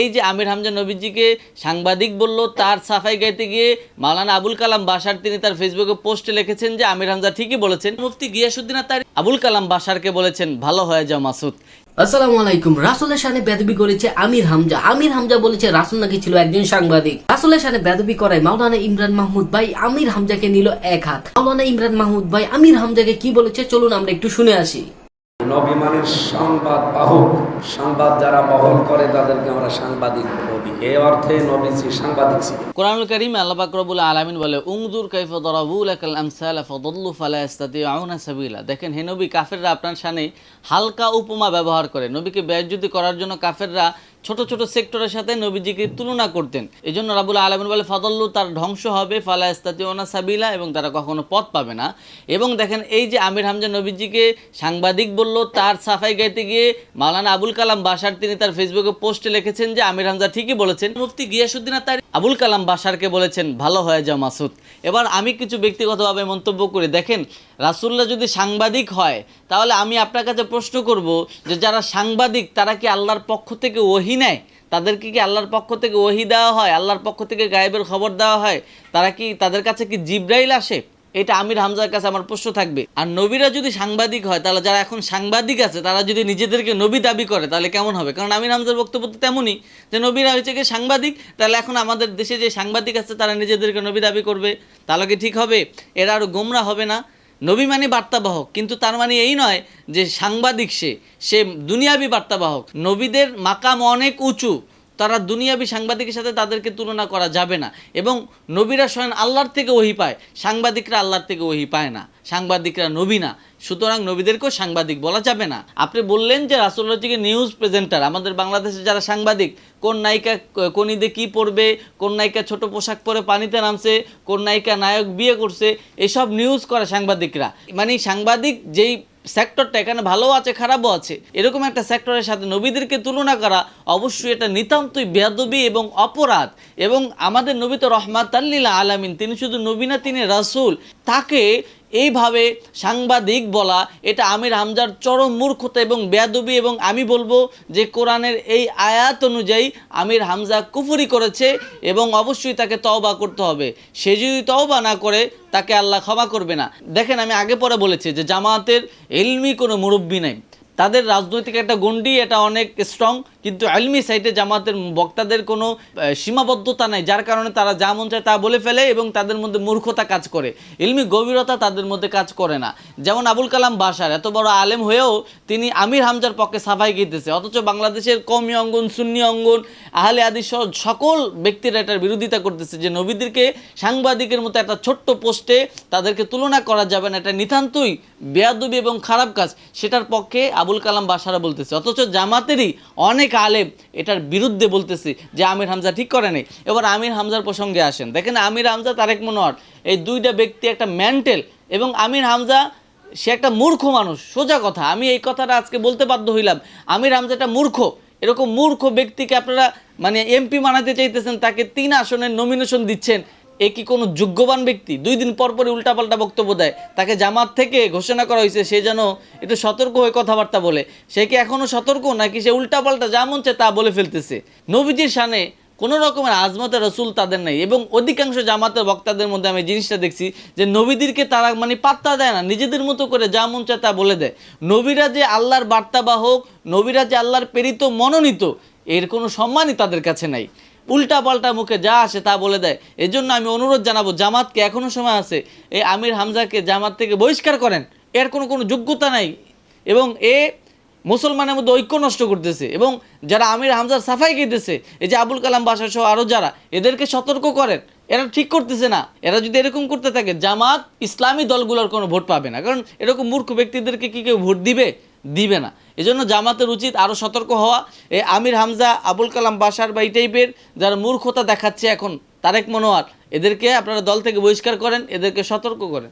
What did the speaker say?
এই যে আমির হামজা নবীজিকে সাংবাদিক বলল, তার সাফাই গাইতে গিয়ে মাওলানা আবুল কালাম বাসার তিনি তার ফেসবুকে পোস্টে লিখেছেন যে, আমির হামজা ঠিকই বলেছেন। মুফতি গিয়াসুদ্দিন তার আবুল কালাম বাসারকে বলেছেন, ভালো হয়ে যাও মাসুদ। আসসালামু আলাইকুম। রাসুলের সামনে বেদবি করেছে আমির হামজা। আমির হামজা বলেছে, রাসুল নাকি ছিল একজন সাংবাদিক। রাসুলের সামনে বেদবি করায় মাওলানা ইমরান মাহমুদ ভাই আমির হামজাকে নিল এক হাত। মাওলানা ইমরান মাহমুদ ভাই আমির হামজাকে কি বলেছে? চলুন আমরা একটু শুনে আসি। নবী মানের সংবাদ বাহক। সংবাদ যারা বহন করে, তাদেরকে আমরা সাংবাদিক এ অর্থে সাংবাদিক ছিল কোরআনুল আল্লাহ আলামিন বলে উংজুর আমসাল ফালা সাবিলা। দেখেন, হে নবী, কাফেররা আপনার সামনে হালকা উপমা ব্যবহার করে। নবীকে ব্যয় যদি করার জন্য কাফেররা ছোট ছোট সেক্টরের সাথে নবীজিকে তুলনা করতেন। এই জন্য রাবুল আলমিন বলে, ফাদল্লু, তার ধ্বংস হবে, ফালা ইস্তাতিউনা সাবিলা এবং তারা কখনো পথ পাবে না। এবং দেখেন, এই যে আমির হামজা নবীজিকে সাংবাদিক বলল, তার সাফাই গাইতে গিয়ে মালানা আবুল কালাম বাসার তিনি তার ফেসবুকে পোস্টে লিখেছেন যে, আমির হামজা ঠিকই বলেছেন। মুফতি গিয়াসুদ্দিন তার আবুল কালাম বাসারকে বলেছেন, ভালো হয়ে যাও মাসুদ। এবার আমি কিছু ব্যক্তিগতভাবে মন্তব্য করি। দেখেন রাসুল্লাহ যদি সাংবাদিক হয়, তাহলে আমি আপনার কাছে প্রশ্ন করব যে, যারা সাংবাদিক, তারা কি আল্লাহর পক্ষ থেকে ওহি নেয়? তাদেরকে কি আল্লাহর পক্ষ থেকে ওহি দেওয়া হয়? আল্লাহর পক্ষ থেকে গায়েবের খবর দেওয়া হয়? তারা কি তাদের কাছে কি জিব্রাইল আসে? এটা আমির হামজার কাছে আমার প্রশ্ন থাকবে। আর নবীরা যদি সাংবাদিক হয়, তাহলে যারা এখন সাংবাদিক আছে, তারা যদি নিজেদেরকে নবী দাবি করে, তাহলে কেমন হবে? কারণ আমির হামজার বক্তব্য তো তেমনই যে নবীরা হয়েছে কি সাংবাদিক, তাহলে এখন আমাদের দেশে যে সাংবাদিক আছে, তারা নিজেদেরকে নবী দাবি করবে। তাহলে কি ঠিক হবে? এরা আরও গোমরা হবে না। নবী মানে বার্তাবাহক, কিন্তু তার মানে এই নয় যে সাংবাদিক সে সে দুনিয়াবি বার্তাবাহক। নবীদের মাকাম অনেক উঁচু। তারা দুনিয়াবি সাংবাদিকের সাথে তাদেরকে তুলনা করা যাবে না। এবং নবীরা স্বয়ং আল্লাহর থেকে ওহি পায়। সাংবাদিকরা আল্লাহর থেকে ওহি পায় না। সাংবাদিকরা নবী না। সুতরাং নবীদেরকেও সাংবাদিক বলা যাবে না। আপনি বললেন যে রাসুল্লাহজিকে নিউজ প্রেজেন্টার আমাদের বাংলাদেশে যারা সাংবাদিক, কোন নায়িকা, কোন ঈদে কী পরবে কোন নায়িকা ছোট পোশাক পরে পানিতে নামছে, কোন নায়িকা নায়ক বিয়ে করছে, এসব নিউজ করে সাংবাদিকরা। মানে সাংবাদিক যেই সেক্টরটা এখানে ভালো আছে, খারাপও আছে। এরকম একটা সেক্টরের সাথে নবীদেরকে তুলনা করা অবশ্যই এটা নিতান্তই বেদবি এবং অপরাধ। এবং আমাদের নবী তো রহমাত আল্লিলা আলামিন, তিনি শুধু নবীনা তিনি রাসুল। তাকে এইভাবে সাংবাদিক বলা, এটা আমির হামজার চরম মূর্খতা এবং বেয়াদবি এবং আমি বলব যে কোরআনের এই আয়াত অনুযায়ী আমির হামজা কুফুরি করেছে এবং অবশ্যই তাকে তওবা করতে হবে। সে যদি তওবা না করে, তাকে আল্লাহ ক্ষমা করবে না। দেখেন, আমি আগে পরে বলেছি যে জামায়াতের এলমি কোনো মুরব্বী নেই। তাদের রাজনৈতিক একটা গণ্ডি, এটা অনেক স্ট্রং কিন্তু আলমি সাইটে জামাতের বক্তাদের কোনো সীমাবদ্ধতা নাই, যার কারণে তারা যা মন চায় তা বলে ফেলে এবং তাদের মধ্যে মূর্খতা কাজ করে। ইলমি গভীরতা তাদের মধ্যে কাজ করে না। যেমন আবুল কালাম বাসার এত বড় আলেম হয়েও তিনি আমির হামজার পক্ষে সাফাই গিয়েছে অথচ বাংলাদেশের কমি অঙ্গন, সুন্নি অঙ্গন, আহলে আদি সহ সকল ব্যক্তিরা এটার বিরোধিতা করতেছে যে নবীদেরকে সাংবাদিকের মতো একটা ছোট্ট পোস্টে তাদেরকে তুলনা করা যাবে না। এটা নিতান্তই বেয়াদুবি এবং খারাপ কাজ। সেটার পক্ষে আবুল কালাম বাসারা বলতেছে। অথচ জামাতেরই অনেক আলেম এটার বিরুদ্ধে বলতেছে যে আমির হামজা ঠিক করে নেই। এবার আমির হামজার প্রসঙ্গে আসেন। দেখেন আমির হামজা, তারেক মনোয়ার, এই দুইটা ব্যক্তি একটা মেন্টাল এবং আমির হামজা, সে একটা মূর্খ মানুষ। সোজা কথা, আমি এই কথাটা আজকে বলতে বাধ্য হইলাম। আমির হামজা একটা মূর্খ। এরকম মূর্খ ব্যক্তিকে আপনারা মানে এমপি বানাতে চাইতেছেন, তাকে তিন আসনের নমিনেশন দিচ্ছেন। এ কি কোনো যোগ্যবান ব্যক্তি? দুই দিন পর পরই উল্টাপাল্টা বক্তব্য দেয়। তাকে জামাত থেকে ঘোষণা করা হয়েছে, সে যেন একটু সতর্ক হয়ে কথাবার্তা বলে। সে কি এখনও সতর্ক, নাকি সে উল্টাপাল্টা যা মন চায় তা বলে ফেলতেছে? নবীজির সানে কোনো রকমের আজমতে রসুল তাদের নেই। এবং অধিকাংশ জামাতের বক্তাদের মধ্যে আমি জিনিসটা দেখছি যে নবীদেরকে তারা মানে পাত্তা দেয় না। নিজেদের মতো করে যা মন চায় তা বলে দেয়। নবীরা যে আল্লাহর বার্তাবাহক, নবীরা যে আল্লাহর প্রেরিত, মনোনীত, এর কোনো সম্মানই তাদের কাছে নাই। উল্টা পাল্টা মুখে যা আসে তা বলে দেয়। এজন্য আমি অনুরোধ জানাব, জামাতকে এখনও সময় আছে, এই আমির হামজাকে জামাত থেকে বহিষ্কার করেন। এর কোনো কোনো যোগ্যতা নাই। এবং এ মুসলমানের মধ্যে ঐক্য নষ্ট করতেছে। এবং যারা আমির হামজার সাফাই খেতেছে এই যে আবুল কালাম বাসা সহ আরও যারা, এদেরকে সতর্ক করেন। এরা ঠিক করতেছে না। এরা যদি এরকম করতে থাকে, জামাত ইসলামী দলগুলোর কোনো ভোট পাবে না। কারণ এরকম মূর্খ ব্যক্তিদেরকে কি কেউ ভোট দিবে? দিবে না। এজন্য জামাতের উচিত আরও সতর্ক হওয়া। এ আমির হামজা, আবুল কালাম বাসার বা এই টাইপের যারা মূর্খতা দেখাচ্ছে এখন, তারেক মনোয়ার, এদেরকে আপনারা দল থেকে বহিষ্কার করেন, এদেরকে সতর্ক করেন।